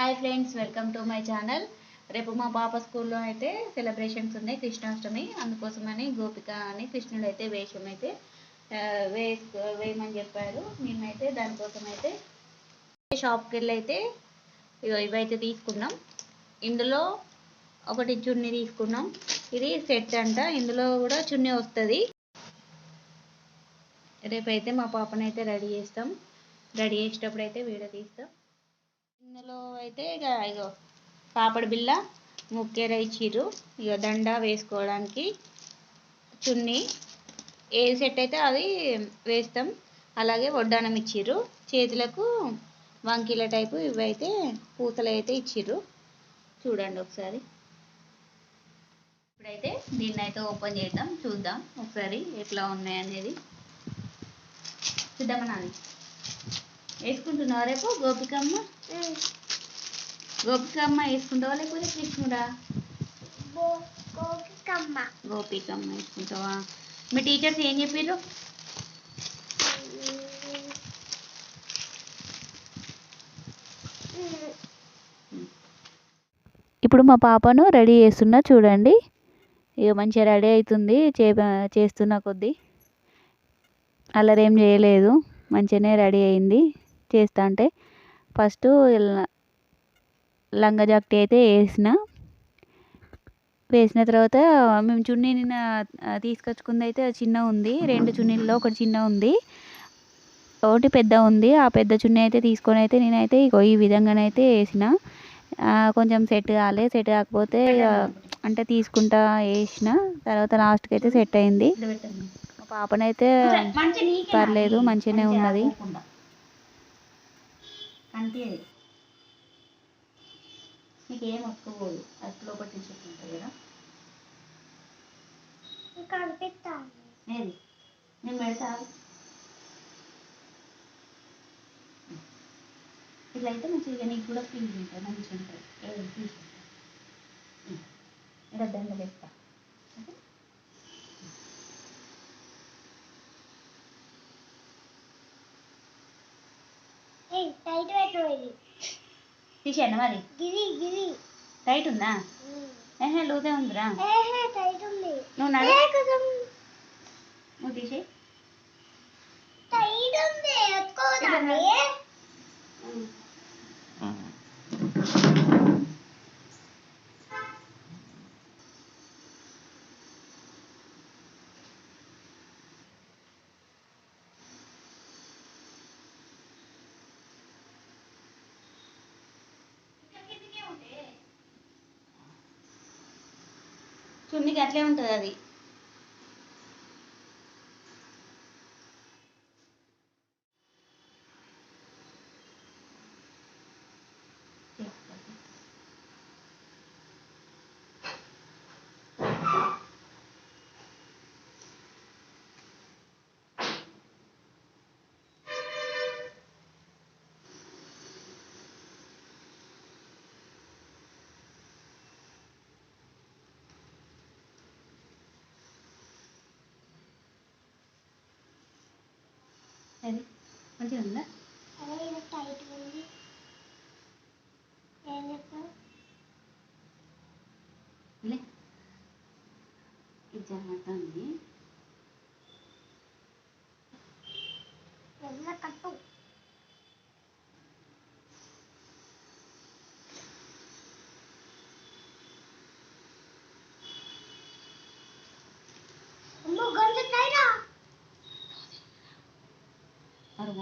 Hi friends welcome to my channel రేపు మా పాప స్కూల్లో అయితే సెలబ్రేషన్స్ ఉన్నాయి కృష్ణాష్టమి. అందుకోసమని గోపిక అని కృష్ణుడు అయితే వేషం అయితే వేసుకో వేయమని చెప్పారు. మేమైతే దానికోసం అయితే షాప్కి వెళ్ళి అయితే ఇవైతే తీసుకున్నాం. ఇందులో ఒకటి చున్నీ తీసుకున్నాం. ఇది సెట్ అంట. ఇందులో కూడా చున్నీ వస్తుంది. రేపైతే మా పాపనైతే రెడీ చేస్తాం. రెడీ చేసేటప్పుడు అయితే వీడియో తీస్తాం. ఇందులో అయితే ఇక ఇగో పాపడి బిళ్ళ ముక్కెర ఇచ్చిర్రు ఇక దండ వేసుకోవడానికి చున్నీ ఏది సెట్ అయితే అది వేస్తాం. అలాగే వడ్డానం ఇచ్చిర్రు. చేతులకు వంకీల టైపు ఇవైతే పూతలు అయితే ఇచ్చిర్రు. చూడండి ఒకసారి. ఇప్పుడైతే దీన్ని అయితే ఓపెన్ చేద్దాం చూద్దాం. ఒకసారి ఎట్లా ఉన్నాయి అనేది చూద్దామా వేసుకుంటున్నావా రేపు? గోపికమ్మ? గోపికమ్మ వేసుకుంటావా లేకపోతే కృష్ణుడా? గోపికమ్మ. గోపికమ్మ వేసుకుంటావా? మీ టీచర్స్ ఏం చెప్పారు ఇప్పుడు మా పాపను రెడీ చేస్తున్నా చూడండి. ఇక మంచిగా రెడీ అవుతుంది చే చేస్తున్న కొద్దీ. అల్లరేం చేయలేదు మంచిగానే రెడీ అయింది. చేస్తా అంటే ఫస్ట్ లంగా జాకెట్ అయితే వేసిన. వేసిన తర్వాత మేము చున్నీ నిన్న తీసుకొచ్చుకుంది అయితే చిన్న ఉంది. రెండు చున్నీల్లో ఒకటి చిన్న ఉంది. ఒకటి పెద్ద ఉంది. ఆ పెద్ద చున్నీ అయితే తీసుకొని అయితే నేనైతే ఇగో ఈ విధంగానైతే వేసిన. కొంచెం సెట్ కాలే. సెట్ కాకపోతే ఇక అంటే తీసుకుంటా వేసిన. తర్వాత లాస్ట్కి అయితే సెట్ అయింది. పాపనైతే పర్లేదు. మంచిగానే మంచిగా ఉన్నది. కనిపించదు నీకు ఏం ఒప్పుకోదు. అది లోపల ఉంటుంది కదా. ఏది? నేను పెడతా? ఇట్లా అయితే మంచిగా నీకు కూడా ఫీల్ ఉంటుంది. మంచిగా ఉంటుంది. ఏది? టీషర్ట్ ఇక్కడ దండ వేస్తా టైట్ పెట్టు ఇది తీసేయండి మరి. గిరి గిరి టైట్ ఉందా? ఏహే లూజే ఉందిరా. ఏహే టైట్ ఉంది. నువ్వు నడు. నువ్వు తీసేయి టైట్ ఉంది. ఎత్తుకోదాన్ని చున్నీకి అట్లే ఉంటుంది అది. అది మంచిగా ఉందా అరే ఇది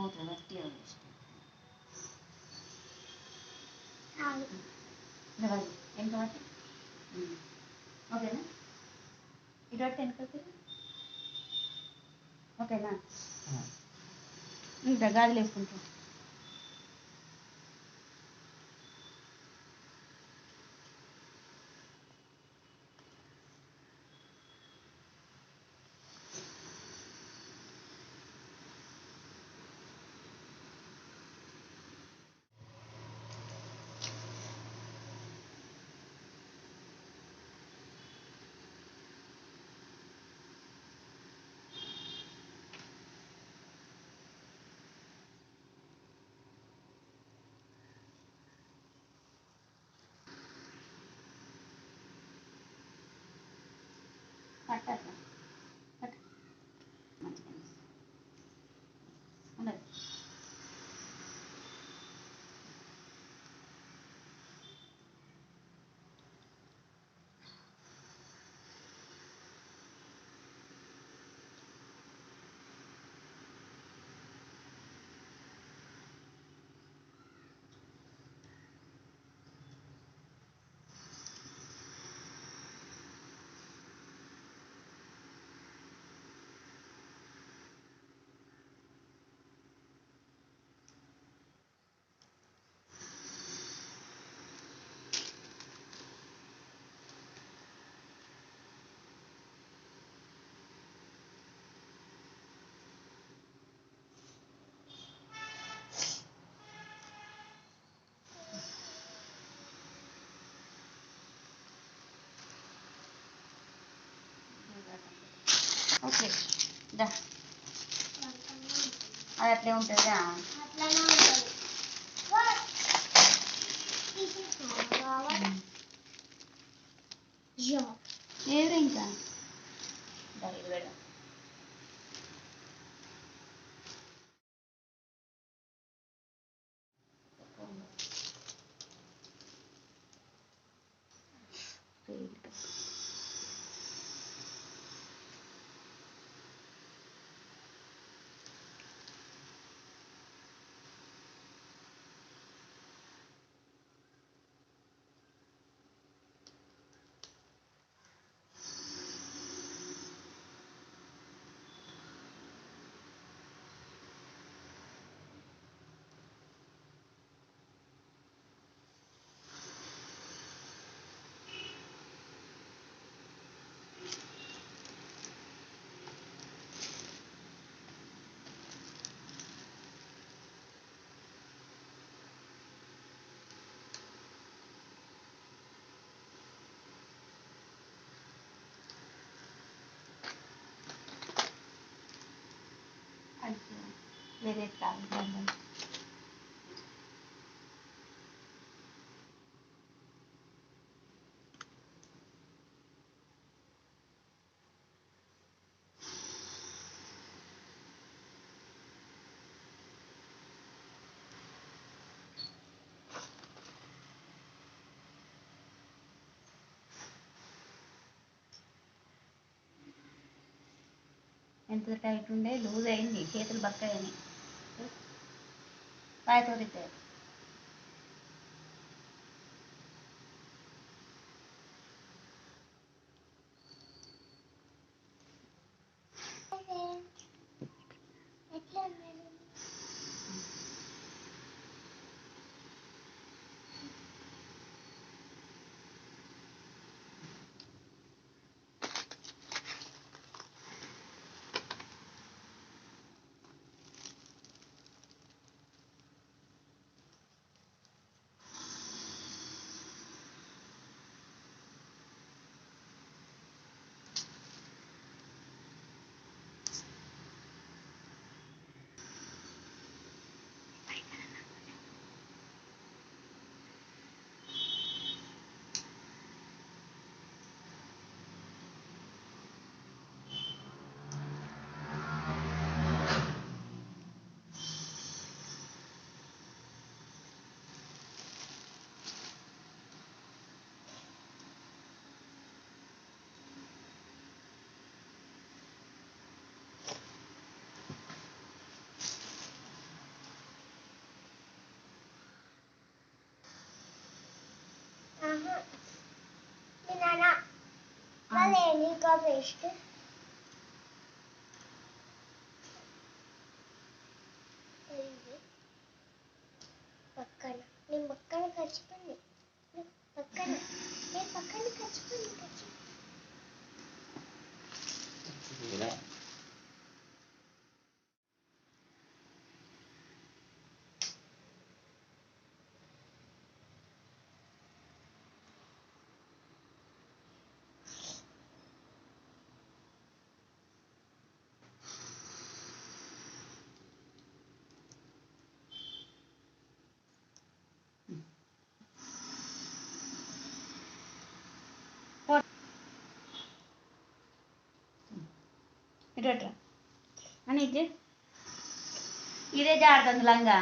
మరి పోతుంది వట్టి చాలు ఇవ్వాలి ఓకేనా ఇటువంటి ఓకేనా ఇంకా గాలి వేసుకుంటాం అట్ట అట్లా అట్ట మంచిగా ఉండదు ఓకే దా అది అట్లే ఉంటుందా అట్లానే ఉంటుంది వా- తీసేసావా బావా? యా. లేదు ఇంకా దా, ఇది వేరే ప్రాబ్లం ఎంత టైట్ ఉండే లూజ్ అయింది చేతులు バイトて。పక్కన నేను పక్కన ఖర్చుకుంది పక్కన నేను పక్కన ఖర్చుకుంది ఖర్చు ఇట్రా అని ఇచ్చే ఇదే జాడుతుంది లంగా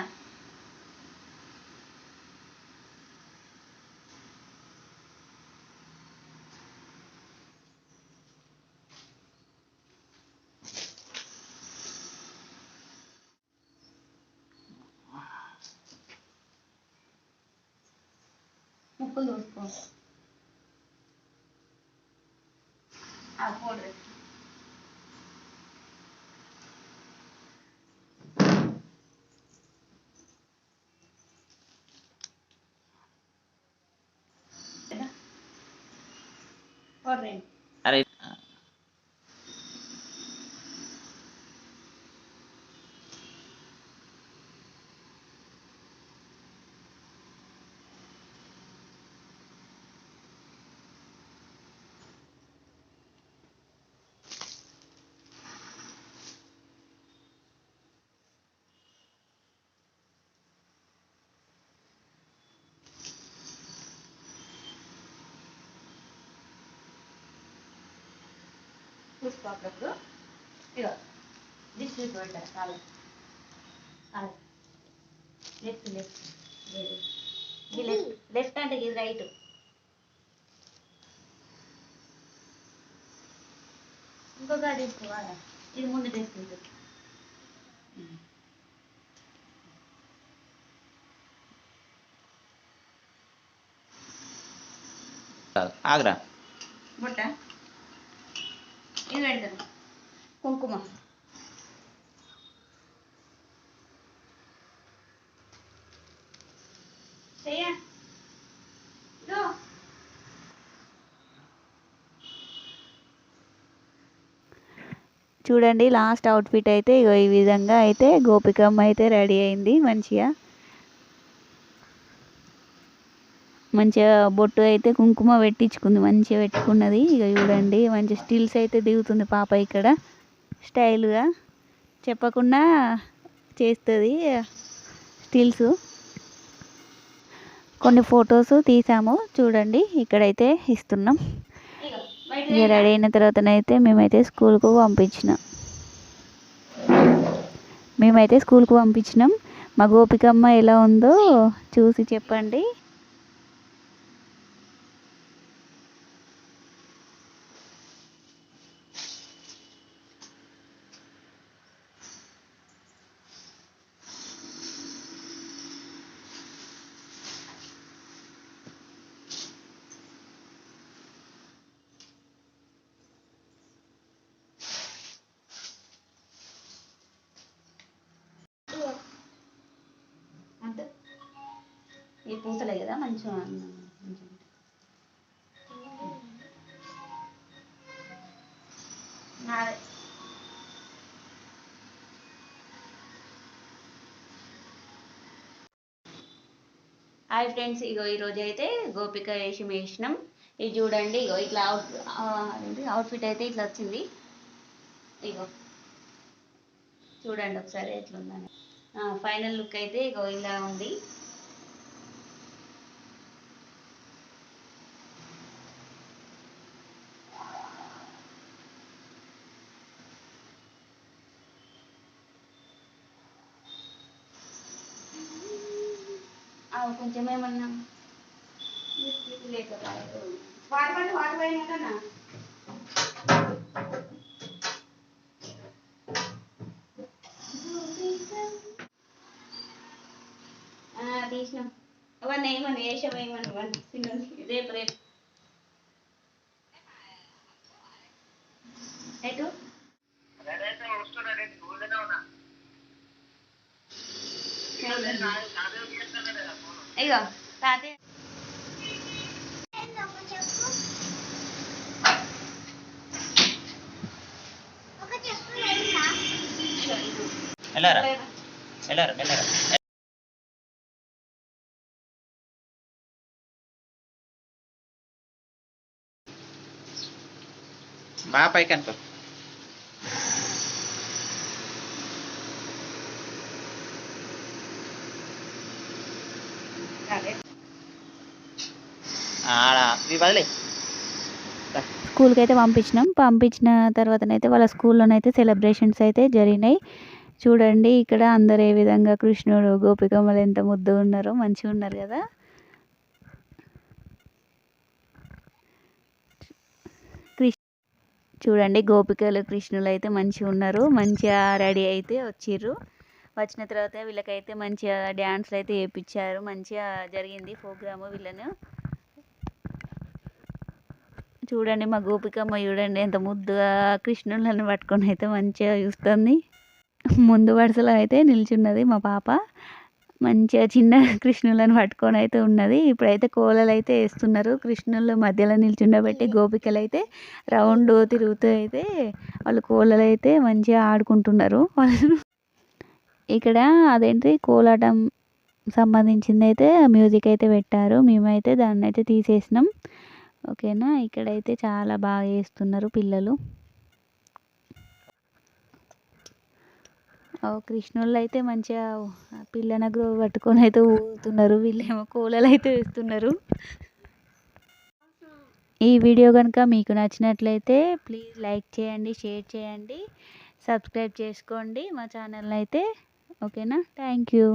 ముక్కులు చూసుకో ఆ పౌడర్ corren. చూసుకో అప్పుడప్పుడు ఇగో దిష్టి పెట్టారు కాలు కాలు లెఫ్ట్ లెఫ్ట్ లెఫ్ట్ అంటే ఇది. రైట్ ఇంకొక తీసుకోవాలా ఇది ముందు తీసుకుంటుంది ఆగ్రా. బుట్ట. ఇది పెడతాను కుంకుమ. చూడండి లాస్ట్ అవుట్ఫిట్ అయితే ఇగో ఈ విధంగా అయితే గోపికమ్మ అయితే రెడీ అయింది మంచిగా. మంచిగా బొట్టు అయితే కుంకుమ పెట్టించుకుంది మంచిగా పెట్టుకున్నది. ఇక చూడండి మంచి స్టిల్స్ అయితే దిగుతుంది పాప ఇక్కడ. స్టైల్గా చెప్పకుండా చేస్తుంది స్టిల్స్. కొన్ని ఫొటోస్ తీసాము చూడండి ఇక్కడైతే ఇస్తున్నాం. ఇక రెడీ అయిన తర్వాతనైతే మేమైతే స్కూల్కు పంపించినాం. మేమైతే స్కూల్కు పంపించినాం. మా గోపికమ్మ ఎలా ఉందో చూసి చెప్పండి. ఈ పూసలే కదా మంచిగా మంచిగా హాయ్ ఫ్రెండ్స్ ఇగో ఈరోజు అయితే గోపిక వేసి వేసినాం. ఇది చూడండి ఇగో ఇట్లా అవుట్ అదేంటి అవుట్ఫిట్ అయితే ఇట్లా వచ్చింది. ఇగో. చూడండి ఒకసారి ఎట్లుందని. ఫైనల్ లుక్ అయితే ఇగో ఇలా ఉంది. ఏమన్నా లేక వాడపండి వాడిపోయినాకనా తీసినాం. అవన్నీ ఏమని వేసాం ఏమని ఇవన్నీ సింగల్ రేపు రేపు. వెళ్ళారా? వెళ్ళారా వెళ్ళారా. బాగా పైకి అనుకో. వదిలే. స్కూల్కి అయితే పంపించినాం. పంపించిన తర్వాతనైతే వాళ్ళ స్కూల్లోనైతే సెలబ్రేషన్స్ అయితే జరిగినాయి. చూడండి ఇక్కడ అందరు ఏ విధంగా కృష్ణుడు గోపికమ్మలు ఎంత ముద్దు ఉన్నారో మంచిగా ఉన్నారు కదా? కృష్ణ చూడండి గోపికలు కృష్ణులు అయితే మంచిగా ఉన్నారు మంచిగా రెడీ అయితే వచ్చిర్రు. వచ్చిన తర్వాత వీళ్ళకైతే మంచిగా డ్యాన్స్లు అయితే వేయించారు మంచిగా జరిగింది ప్రోగ్రామ్ వీళ్ళను. చూడండి మా గోపికమ్మ చూడండి ఎంత ముద్దుగా కృష్ణులను పట్టుకొని అయితే మంచిగా చూస్తుంది. ముందు వరుసలో అయితే నిల్చున్నది మా పాప. మంచిగా చిన్న కృష్ణులను పట్టుకొని అయితే ఉన్నది. ఇప్పుడైతే కోలలు అయితే వేస్తున్నారు. కృష్ణుల మధ్యలో నిల్చుండబెట్టి గోపికలు అయితే రౌండ్ తిరుగుతూ అయితే వాళ్ళు కోలలు అయితే మంచిగా ఆడుకుంటున్నారు. వాళ్ళు ఇక్కడ అదేంటి కోలాటం సంబంధించింది అయితే మ్యూజిక్ అయితే పెట్టారు. మేమైతే దాన్ని అయితే తీసేసినాం. ఓకేనా? ఇక్కడైతే చాలా బాగా చేస్తున్నారు పిల్లలు. కృష్ణుళ్ళు అయితే మంచిగా పిల్లన గ్రో పట్టుకొని అయితే ఊగుతున్నారు. వీళ్ళేమో కోలలు అయితే వేస్తున్నారు. ఈ వీడియో కనుక మీకు నచ్చినట్లయితే ప్లీజ్ లైక్ చేయండి షేర్ చేయండి సబ్స్క్రైబ్ చేసుకోండి. మా ఛానల్ అయితే ఓకేనా? Thank you.